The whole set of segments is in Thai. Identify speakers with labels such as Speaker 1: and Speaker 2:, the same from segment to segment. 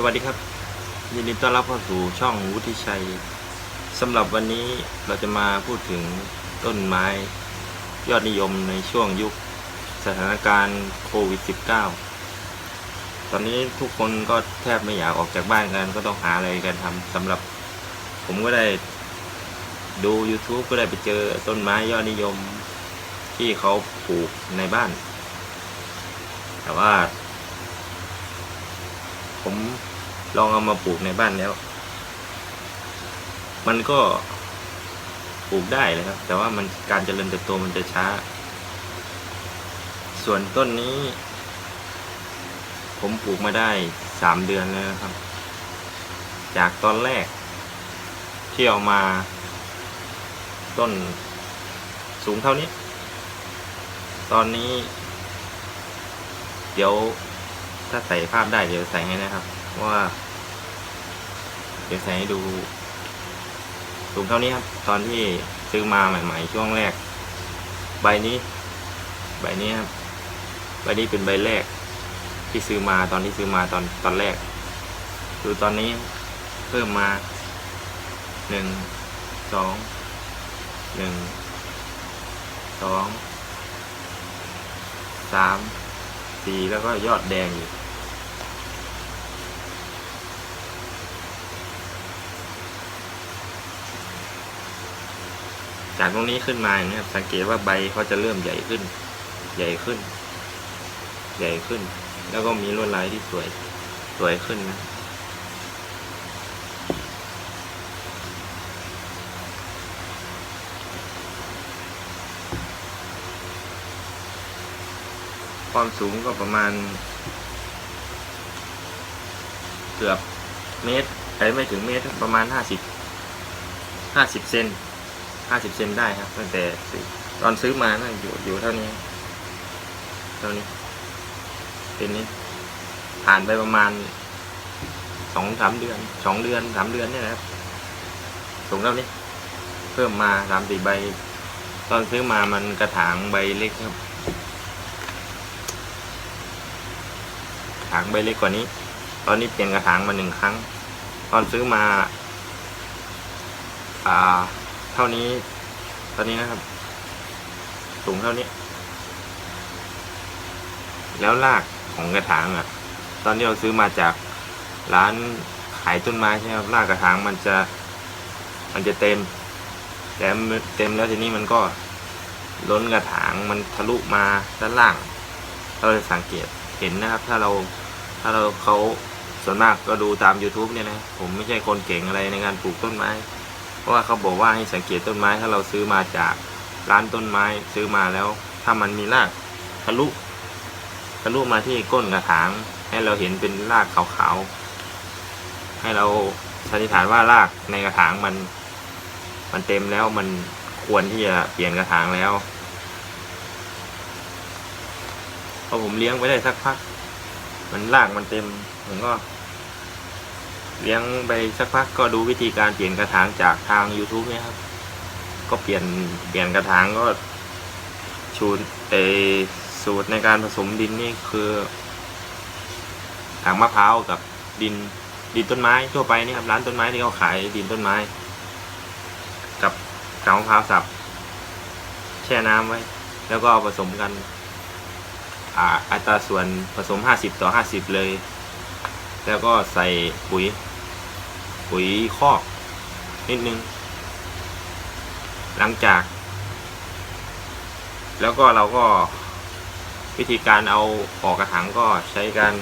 Speaker 1: สวัสดีครับ ยินดีต้อนรับเข้าสู่ช่องวุฒิชัยสำหรับวันนี้เราจะมาพูดถึงต้นไม้ยอดนิยมในช่วงยุคสถานการณ์โควิด -19 ตอนนี้ทุกคนก็แทบไม่อยากออกจากบ้านกัน ก็ต้องหาอะไรกันทำสำหรับผมก็ได้ดู YouTube ก็ได้ไปเจอต้นไม้ยอดนิยมที่เขาปลูกในบ้าน แต่ว่า ผม ลองเอามาปลูกในบ้านแล้ว มันก็ปลูกได้เลยครับ แต่ว่ามันการเจริญเติบโตมันจะช้า ส่วนต้นนี้ ผมปลูกมาได้สามเดือนแล้วครับ จากตอนแรก ที่เอามา ต้นสูงเท่านี้ ตอนนี้ เดี๋ยวถ้าใส่ภาพได้เดี๋ยวใส่ให้นะครับ ว่า เดี๋ยวใส่ให้ดูสูงเท่านี้ครับ ตอนที่ซื้อมาใหม่ ๆ ช่วงแรก ใบนี้ ใบนี้ครับ ใบนี้เป็นใบแรก ที่ซื้อมาตอนที่ซื้อมาตอนตอนแรก คือตอนนี้เพิ่มมาหนึ่งสองหนึ่งสองสามสี่แล้วก็ยอดแดงอยู่ จากตรงนี้ขึ้นมาเนี่ยสังเกตว่าใบเขาจะเริ่มใหญ่ขึ้น ใหญ่ขึ้น ใหญ่ขึ้น แล้วก็มีลวดลายที่สวยสวยขึ้นนะความสูงก็ประมาณ เกือบเมตรไอ้ไม่ถึงเมตรประมาณห้าสิบห้าสิบเซน ห้าสิบเซนได้ครับตั้งแต่ตอนซื้อมานะอยู่อยู่เท่านี้เท่านี้เป็นนี้ ผ่านไปประมาณสองสามเดือนสองเดือนสามเดือนเนี่ยนะครับสูงเท่านี้ เพิ่มมาสามสี่ใบ ตอนซื้อมามันกระถางใบเล็กครับถางใบเล็กกว่านี้ ตอนนี้เปลี่ยนกระถางมาหนึ่งครั้ง ตอนซื้อมา อ่า ท่านี้ ตอนนี้นะครับ สูงเท่านี้ แล้วรากของกระถางอะ ตอนที่เราซื้อมาจากร้านขายต้นไม้ใช่ไหมครับรากกระถางมันจะ มันจะเต็มแต่เต็มแล้วทีนี้มันก็ล้นกระถางมันทะลุมาด้านล่าง เราจะสังเกตเห็นนะครับ ถ้าเราถ้าเราเขาส่วนมากก็ดูตาม YouTube เนี่ยนะ ผมไม่ใช่คนเก่งอะไรในการปลูกต้นไม้ ราะว่าเขาบอกว่าให้สังเกตต้นไม้ถ้าเราซื้อมาจากร้านต้นไม้ซื้อมาแล้ว ถ้ามันมีรากทะลุทะลุมาที่ก้นกระถาง ให้เราเห็นเป็นรากขาวๆให้เราสันนิษฐานว่ารากในกระถางมัน มันเต็มแล้วมันควรที่จะเปลี่ยนกระถางแล้วพอผมเลี้ยงไปได้สักพัก มันรากมันเต็มผมก็ เลี้ยงไปสักพักก็ดูวิธีการเปลี่ยนกระถางจากทาง YouTube เนี่ยครับ ก็เปลี่ยนเปลี่ยนกระถางก็ชูนเอสูตรในการผสมดินนี่คือถางมะพร้าวกับดินดินต้นไม้ทั่วไปนี่ครับร้านต้นไม้ที่เขาขายดินต้นไม้ กับกางมะพร้าวสับ แช่น้ำไว้ แล้วก็ผสมกันอ่าอัตราส่วนผสม 50 ต่อ 50 เลย แล้วก็ใส่ปุ๋ย ปุ๋ยคอกนิดนึง หลังจาก แล้วก็เราก็วิธีการเอาออกกระถางก็ใช้การ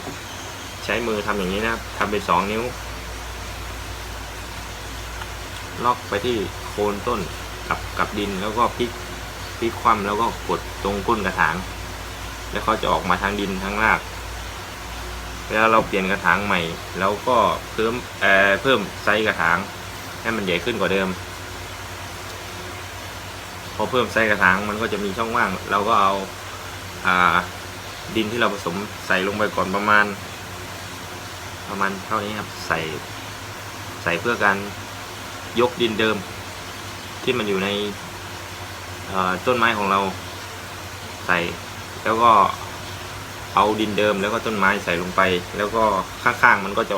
Speaker 1: ใช้มือทำอย่างนี้นะครับทำเป็นสองนิ้ว ล็อกไปที่โคนต้นกับกับดินแล้วก็พลิกพลิกคว่ำแล้วก็กดตรงก้นกระถาง แล้วเขาจะออกมาทั้งดินทั้งราก เวลาเราเปลี่ยนกระถางใหม่เราก็เพิ่มเอ่อเพิ่มไซส์กระถางให้มันใหญ่ขึ้นกว่าเดิม พอเพิ่มไซส์กระถางมันก็จะมีช่องว่าง เราก็เอาอ่าดินที่เราผสมใส่ลงไปก่อนประมาณ ประมาณเท่านี้ครับใส่ใส่เพื่อการยกดินเดิม ที่มันอยู่ในต้นไม้ของเราใส่แล้วก็ เอาดินเดิมแล้วก็ต้นไม้ใส่ลงไป แล้วก็ข้างๆมันก็จะ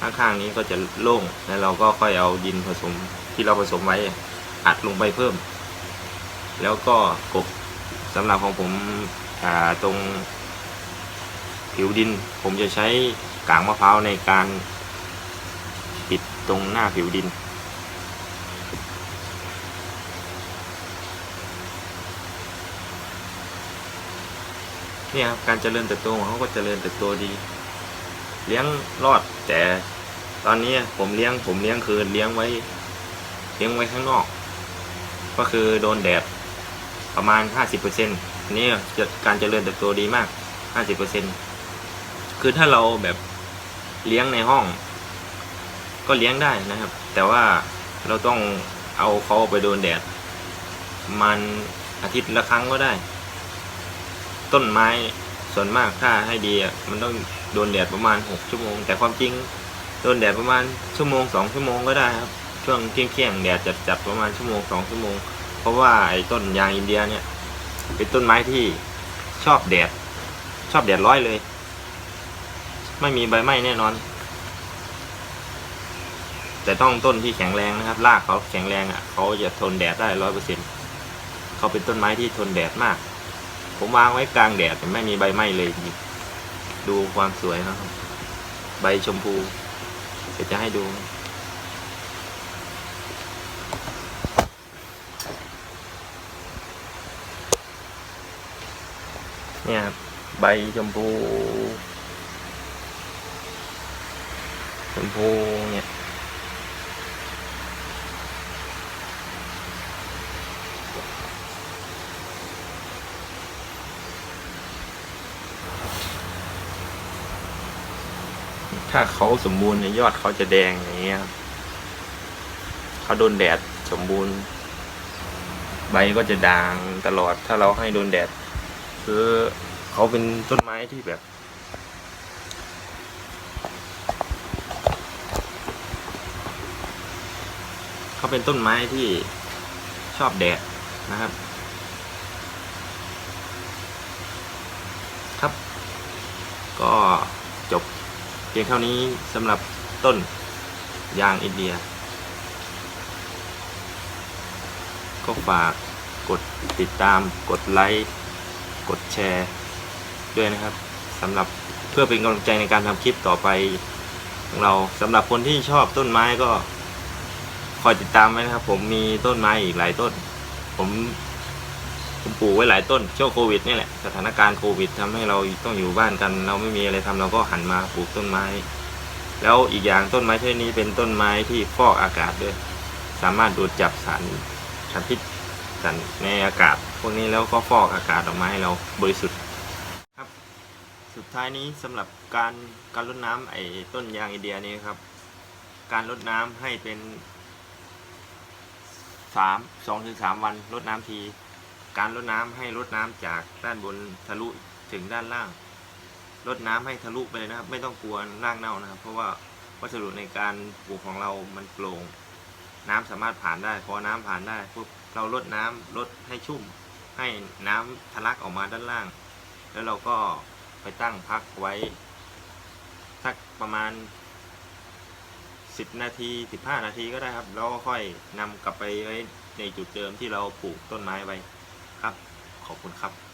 Speaker 1: ข้างๆนี้ก็จะโล่งแล้วเราก็ค่อยเอาดินผสมที่เราผสมไว้อัดลงไปเพิ่ม แล้วก็กบสำหรับของผมตรงผิวดิน ผมจะใช้กางมะพร้าวในการปิดตรงหน้าผิวดิน เนี่ยครับการเจริญเติบโตของเขาก็เจริญเติบโตดี เลี้ยงรอดแต่ตอนนี้ผมเลี้ยงผมเลี้ยงคือเลี้ยงไว้เลี้ยงไว้ข้างนอก ก็คือโดนแดดประมาณ 50%นี่การเจริญเติบโตดีมาก 50%คือถ้าเราแบบเลี้ยงในห้อง ก็เลี้ยงได้นะครับ แต่ว่าเราต้องเอาเขาไปโดนแดด มันอาทิตย์ละครั้งก็ได้ ต้นไม้ส่วนมากถ้าให้ดีมันต้องโดนแดดประมาณ 6 ชั่วโมง แต่ความจริงโดนแดดประมาณชั่วโมง 2 ชั่วโมงก็ได้ครับช่วงเที่ยงเที่ยงๆแดดจัดจัดๆประมาณชั่วโมง 2 ชั่วโมง เพราะว่าไอ้ต้นยางอินเดียเนี่ย เป็นต้นไม้ที่ชอบแดด ชอบแดดร้อยเลย ไม่มีใบไหม้แน่นอน แต่ต้องต้นที่แข็งแรงนะครับรากเขาแข็งแรงอะเขาจะทนแดดได้ร้อยเปอร์เซ็นเขาเป็นต้นไม้ที่ทนแดดมาก ผมวางไว้กลางแดดแต่ไม่มีใบไหม้เลยจริงดูความสวยนะครับ ใบชมพูเดี๋ยวจะให้ดู เนี่ยใบชมพูชมพูเนี่ย ถ้าเขาสมบูรณ์เนี่ยยอดเขาจะแดงอย่างเงี้ยครับเขาโดนแดดสมบูรณ์ ใบก็จะด่างตลอดถ้าเราให้โดนแดด คือเขาเป็นต้นไม้ที่แบบ เขาเป็นต้นไม้ที่ชอบแดดนะครับ ครับ ก็ พียงเท่านี้สำหรับต้นยางอินเดีย ก็ฝากกดติดตามกดไลค์กดแชร์ ด้วยนะครับสำหรับเพื่อเป็นกำลังใจในการทำคลิปต่อไปของเราสำหรับคนที่ชอบต้นไม้ก็คอยติดตามไว้นะครับ ผมมีต้นไม้อีกหลายต้น ผม ผมปลูกไว้หลายต้นช่วงโควิดนี่แหละสถานการณ์โควิดทำให้เราต้องอยู่บ้านกัน เราไม่มีอะไรทำเราก็หันมาปลูกต้นไม้ แล้วอีกอย่างต้นไม้ชนิดนี้เป็นต้นไม้ที่ฟอกอากาศด้วย สามารถดูดจับสารสารพิษสารในอากาศ พวกนี้แล้วก็ฟอกอากาศออกมาให้เราบริสุทธิ์ครับ สุดท้ายนี้สำหรับการการรดน้ำไอ้ต้นยางอินเดียนี้ครับ การรดน้ำให้เป็นสามสองถึงสามวันรดน้ำที การรดน้ำให้รดน้ำจากด้านบนทะลุถึงด้านล่างรดน้ำให้ทะลุไปเลยนะครับ ไม่ต้องกลัวรากเน่านะครับ เพราะว่าวัสดุในการปลูกของเรามันโปร่งน้ำสามารถผ่านได้ พอน้ำผ่านได้ปุ๊บเราลดน้ำลดให้ชุ่ม ให้น้ำทะลักออกมาด้านล่าง แล้วเราก็ไปตั้งพักไว้ สักประมาณ 10 นาที 15 นาทีก็ได้ครับ แล้วก็ค่อยนำกลับไปไว้ในจุดเดิมที่เราปลูกต้นไม้ไว้ ครับ ขอบคุณครับ